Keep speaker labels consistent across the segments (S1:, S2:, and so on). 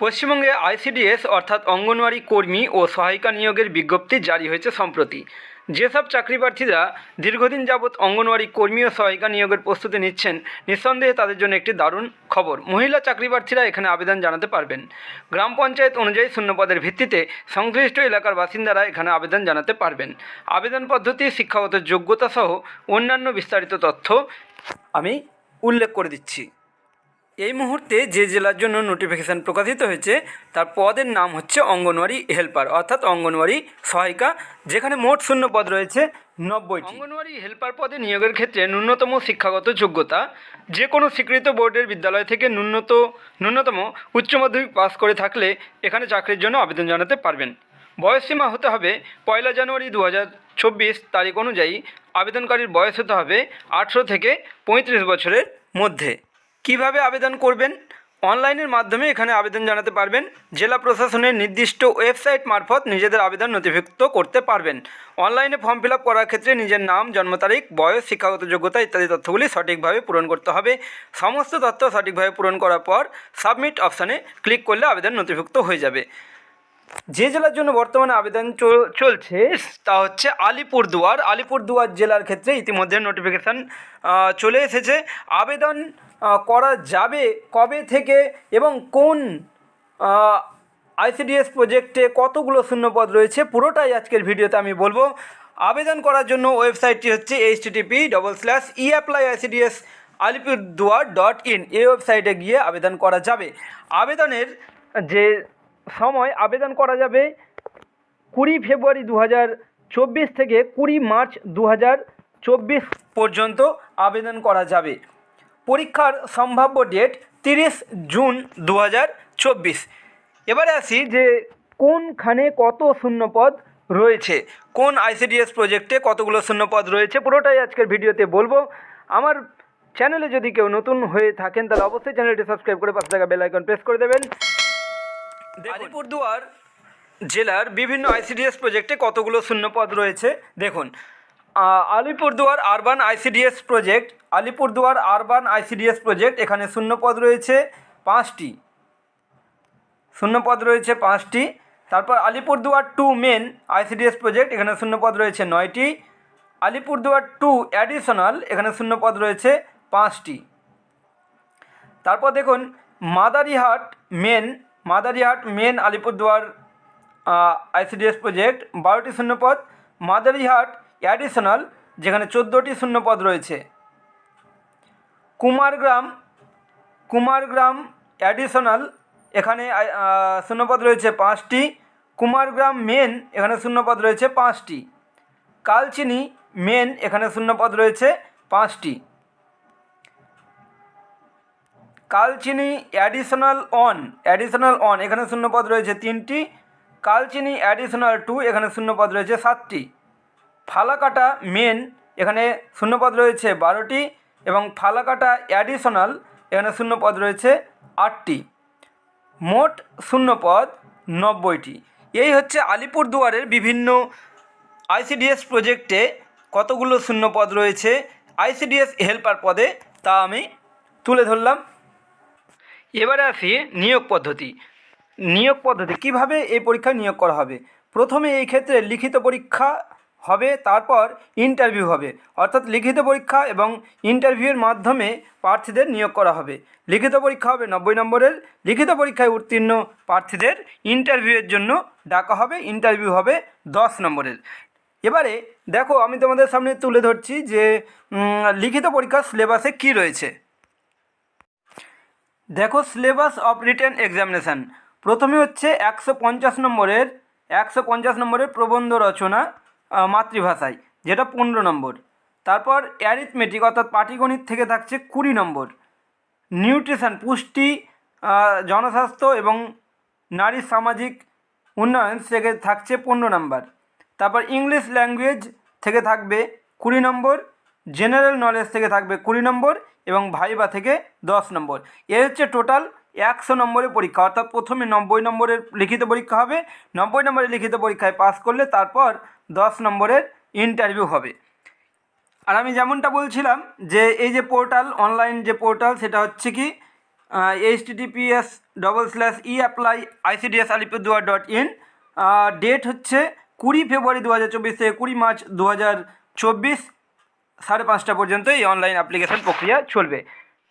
S1: পশ্চিমবঙ্গে আইসিডিএস অর্থাৎ অঙ্গনওয়াড়ি কর্মী ও সহায়িকা নিয়োগের বিজ্ঞপ্তি জারি হয়েছে সম্প্রতি। যেসব চাকরি প্রার্থীরা দীর্ঘদিন যাবৎ অঙ্গনওয়াড়ি কর্মী ও সহায়িকা নিয়োগের প্রস্তুতি নিচ্ছেন, নিঃসন্দেহে তাদের জন্য একটি দারুণ খবর। মহিলা চাকরি প্রার্থীরা এখানে আবেদন জানাতে পারবেন। গ্রাম পঞ্চায়েত অনুযায়ী শূন্যপদের ভিত্তিতে সংশ্লিষ্ট এলাকার বাসিন্দারা এখানে আবেদন জানাতে পারবেন। আবেদন পদ্ধতি, শিক্ষাগত যোগ্যতা সহ অন্যান্য বিস্তারিত তথ্য আমি উল্লেখ করে দিচ্ছি। এই মুহূর্তে যে জেলার জন্য নোটিফিকেশান প্রকাশিত হয়েছে, তার পদের নাম হচ্ছে অঙ্গনওয়াড়ি হেল্পার অর্থাৎ অঙ্গনওয়াড়ি সহায়িকা, যেখানে মোট শূন্য পদ রয়েছে নব্বই অঙ্গনওয়াড়ি হেল্পার পদে নিয়োগের ক্ষেত্রে ন্যূনতম শিক্ষাগত যোগ্যতা যে কোনো স্বীকৃত বোর্ডের বিদ্যালয় থেকে ন্যূনত, ন্যূনতম উচ্চ মাধ্যমিক পাস করে থাকলে এখানে চাকরির জন্য আবেদন জানাতে পারবেন। বয়সসীমা হতে হবে পয়লা জানুয়ারি দু হাজার চব্বিশ তারিখ অনুযায়ী। আবেদনকারীর বয়স হতে হবে আঠেরো থেকে পঁয়ত্রিশ বছরের মধ্যে। কীভাবে আবেদন করবেন? অনলাইনের মাধ্যমে এখানে আবেদন জানাতে পারবেন। জেলা প্রশাসনের নির্দিষ্ট ওয়েবসাইট মারফত নিজেদের আবেদন নথিভুক্ত করতে পারবেন। অনলাইনে ফর্ম ফিল করার ক্ষেত্রে নিজের নাম, জন্ম তারিখ, বয়স, শিক্ষাগত যোগ্যতা ইত্যাদি তথ্যগুলি সঠিকভাবে পূরণ করতে হবে। সমস্ত তথ্য সঠিকভাবে পূরণ করার পর সাবমিট অপশানে ক্লিক করলে আবেদন নথিভুক্ত হয়ে যাবে। যে জেলার জন্য বর্তমানে আবেদন চল- চলছে, তা হচ্ছে আলিপুরদুয়ার। আলিপুরদুয়ার জেলার ক্ষেত্রে ইতিমধ্যে নোটিফিকেশান চলে এসেছে। আবেদন করা যাবে কবে থেকে এবং কোন আইসিডিএস প্রজেক্টে কতগুলো শূন্যপদ রয়েছে, পুরোটাই আজকের ভিডিওতে আমি বলব। আবেদন করার জন্য ওয়েবসাইটটি হচ্ছে H TTP double slash e apply ICDS Alipurduar dot in এই ওয়েবসাইটে গিয়ে আবেদন করা যাবে। আবেদনের যে সময় আবেদন করা যাবে, কুড়ি ফেব্রুয়ারি দু চব্বিশ থেকে কুড়ি মার্চ দু চব্বিশ পর্যন্ত আবেদন করা যাবে। পরীক্ষার সম্ভাব্য ডেট তিরিশ জুন দু হাজার চব্বিশ। এবারে আসি যে কোনখানে কত শূন্যপদ রয়েছে? কোন আইসিডিএস প্রজেক্টে কতগুলো শূন্যপদ রয়েছে? পুরোটাই আজকের ভিডিওতে বলব। আমার চ্যানেলে যদি কেউ নতুন হয়ে থাকেন তাহলে অবশ্যই চ্যানেলটি সাবস্ক্রাইব করে পাশে থাকা বেল আইকন প্রেস করে দেবেন। আলিপুরদুয়ার জেলার বিভিন্ন আইসিডিএস প্রজেক্টে কতগুলো শূন্যপদ রয়েছে? দেখুন। Alipurduar urban ICDS project Alipurduar urban ICDS project এখানে শূন্যপদ রয়েছে পাঁচটি। শূন্যপদ রয়েছে পাঁচটি। তারপর Alipurduar two main ICDS project এখানে শূন্যপদ রয়েছে নয়টি। আলিপুরদুয়ার টু অ্যাডিশনাল এখানে শূন্যপদ রয়েছে পাঁচটি। তারপর দেখুন, Madarihat main Madarihat main Alipurduar ICDS project বারোটি শূন্যপদ। মাদারিহাট অ্যাডিশনাল, যেখানে চোদ্দোটি শূন্যপদ রয়েছে। কুমারগ্রাম কুমারগ্রাম অ্যাডিশনাল, এখানে শূন্যপদ রয়েছে পাঁচটি। কুমারগ্রাম মেন, এখানে শূন্যপদ রয়েছে পাঁচটি। কালচিনি মেন, এখানে শূন্যপদ রয়েছে পাঁচটি। Kalchini additional on additional on এখানে শূন্যপদ রয়েছে তিনটি। কালচিনি অ্যাডিশনাল টু, এখানে শূন্যপদ রয়েছে সাতটি। ফালাকাটা মেন এখানে শূন্যপদ রয়েছে বারোটি এবং ফালাকাটা অ্যাডিশনাল এখানে শূন্যপদ রয়েছে আটটি। মোট শূন্যপদ নব্বইটি। এই হচ্ছে আলিপুরদুয়ারের বিভিন্ন আইসিডিএস প্রজেক্টে কতগুলো শূন্যপদ রয়েছে? আইসিডিএস হেল্পার পদে তা আমি তুলে ধরলাম। এবারে আসি নিয়োগ পদ্ধতি। নিয়োগ পদ্ধতি, কীভাবে এই পরীক্ষায় নিয়োগ করা হবে? প্রথমে এই ক্ষেত্রে লিখিত পরীক্ষা হবে, তারপর ইন্টারভিউ হবে। অর্থাৎ লিখিত পরীক্ষা এবং ইন্টারভিউয়ের মাধ্যমে প্রার্থীদের নিয়োগ করা হবে। লিখিত পরীক্ষা হবে নব্বই নম্বরের। লিখিত পরীক্ষায় উত্তীর্ণ প্রার্থীদের ইন্টারভিউয়ের জন্য ডাকা হবে ইন্টারভিউ হবে দশ নম্বরের। এবারে দেখো, আমি তোমাদের সামনে তুলে ধরছি যে লিখিত পরীক্ষার সিলেবাসে কী রয়েছে। দেখো, সিলেবাস অফ রিটেন এক্সামিনেশান। প্রথমে হচ্ছে একশো পঞ্চাশ নম্বরের, একশো পঞ্চাশ নম্বরের প্রবন্ধ রচনা। মাতৃভাষায়, যেটা পনেরো নম্বর। তারপর অ্যারিথমেটিক অর্থাৎ পাটিগণিত থেকে থাকছে কুড়ি নম্বর। নিউট্রিশন পুষ্টি জনস্বাস্থ্য এবং নারী সামাজিক উন্নয়ন থেকে থাকছে পনেরো নম্বর। তারপর ইংলিশ ল্যাঙ্গুয়েজ থেকে থাকবে কুড়ি নম্বর জেনারেল নলেজ থেকে থাকবে কুড়ি নম্বর এবং ভাইবা থেকে দশ নম্বর। এ হচ্ছে টোটাল একশো নম্বরের পরীক্ষা, অর্থাৎ প্রথমে নব্বই নম্বরের লিখিত পরীক্ষা হবে, নব্বই নম্বরের লিখিত পরীক্ষায় পাস করলে তারপর দশ নম্বরের ইন্টারভিউ হবে। আর আমি যেমনটা বলছিলাম যে এই যে পোর্টাল অনলাইন যে পোর্টাল সেটা হচ্ছে কি H TTPS double slash e apply ICDS Alipurduar dot in date হচ্ছে কুড়ি ফেব্রুয়ারি দু হাজার চব্বিশ থেকে কুড়ি মার্চ দু হাজার চব্বিশ, সাড়ে পাঁচটা পর্যন্ত এই অনলাইন অ্যাপ্লিকেশন প্রক্রিয়া চলবে।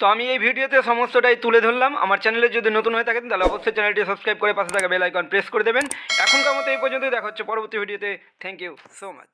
S1: তো আমি এই ভিডিওতে সমস্তটাই তুলে ধরলাম। আমার চ্যানেলে যদি নতুন হয়ে থাকেন, তাহলে অবশ্যই চ্যানেলটি সাবস্ক্রাইব করে পাশে থাকা বেল আইকন প্রেস করে দেবেন। এখনকার মতো এই পর্যন্ত দেখা হচ্ছে পরবর্তী ভিডিওতে। Thank you so much